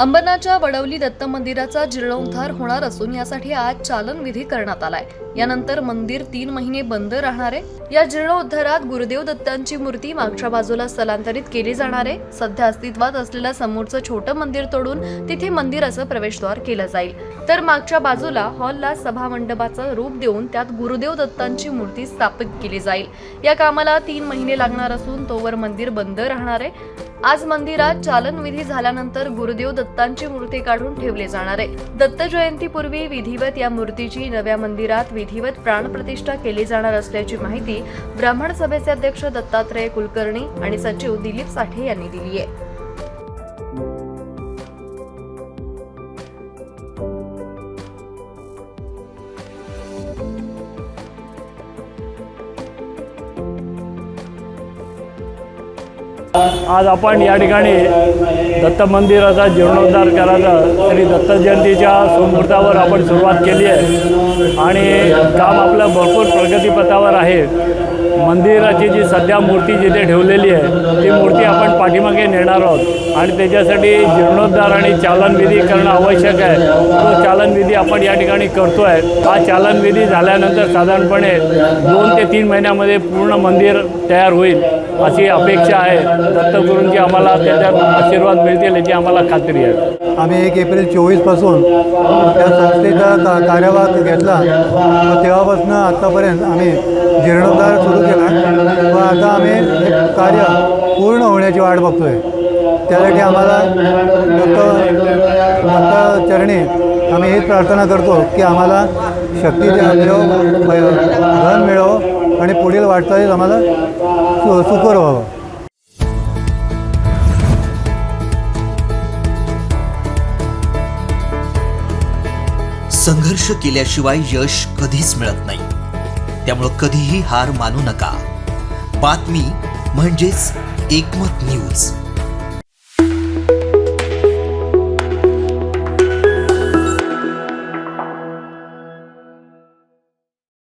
अंबरनाथच्या वडवली दत्त मंदिराचा जीर्णोद्धार होणार असून यासाठी आज चालन विधी करण्यात आलाय. यानंतर मंदिर तीन महिने बंद राहणार आहे. या जीर्णोद्धारात गुरुदेव दत्तांची मूर्ती मागच्या बाजूला स्थलांतरित केली जाणार आहे. सध्या अस्तित्वात असलेलं समोरचं छोटं मंदिर तोडून तिथे मंदिराचं प्रवेशद्वार केलं जाईल. तर मागच्या बाजूला हॉलला सभा मंडपाचं रूप देऊन त्यात गुरुदेव दत्तांची मूर्ती स्थापित केली जाईल. या कामाला तीन महिने लागणार असून तोवर मंदिर बंद राहणार आहे. आज मंदिरात चालन विधी झाल्यानंतर गुरुदेव दत्तांची मूर्ती काढून ठेवली जाणार आहे. दत्त जयंतीपूर्वी विधिवत या मूर्तीची नव्या मंदिरात विधिवत प्राणप्रतिष्ठा केली जाणार असल्याची माहिती ब्राह्मण सभेचे अध्यक्ष दत्तात्रय कुलकर्णी आणि सचिव दिलीप साठे यांनी दिली आहे. आज आपण या ठिकाणी दत्त मंदिराचा जीर्णोद्धार करायचा. श्री दत्त जयंतीच्या सुमुहूर्तावर आपण सुरुवात केली आहे. आणि काम आपलं भरपूर प्रगतीपथावर आहे. मंदिराची जी सध्या मूर्ती जिथे ठेवलेली आहे ती मूर्ती आपण पाठीमागे नेणार आहोत. आणि त्याच्यासाठी जीर्णोद्धार आणि चालनविधी करणं आवश्यक आहे. तो चालनविधी आपण या ठिकाणी करतो आहे हा चालनविधी झाल्यानंतर साधारणपणे दोन ते तीन महिन्यामध्ये पूर्ण मंदिर तयार होईल. अशी अपेक्षा आहे. दत्तगुरूंची आम्हाला त्याच्यात आशीर्वाद मिळतील याची आम्हाला खात्री आहे. आम्ही एक एप्रिल चोवीसपासून त्या संस्थेचा का कार्यभाग घेतला. व तेव्हापासून आत्तापर्यंत आम्ही जीर्णोद्धार सुरू केला. व आता आम्ही हे कार्य पूर्ण होण्याची वाट बघतो आहे त्यासाठी आम्हाला दत्त दत्त आम्ही हेच प्रार्थना करतो की आम्हाला शक्ती द्या- मिळो धन मिळव आणि पुढील वाटचालीत आम्हाला सु सुकर व्हावं. संघर्ष केल्याशिवाय यश कधीच मिळत नाही. त्यामुळं कधीही हार मानू नका. बातमी म्हणजेच एकमत न्यूज.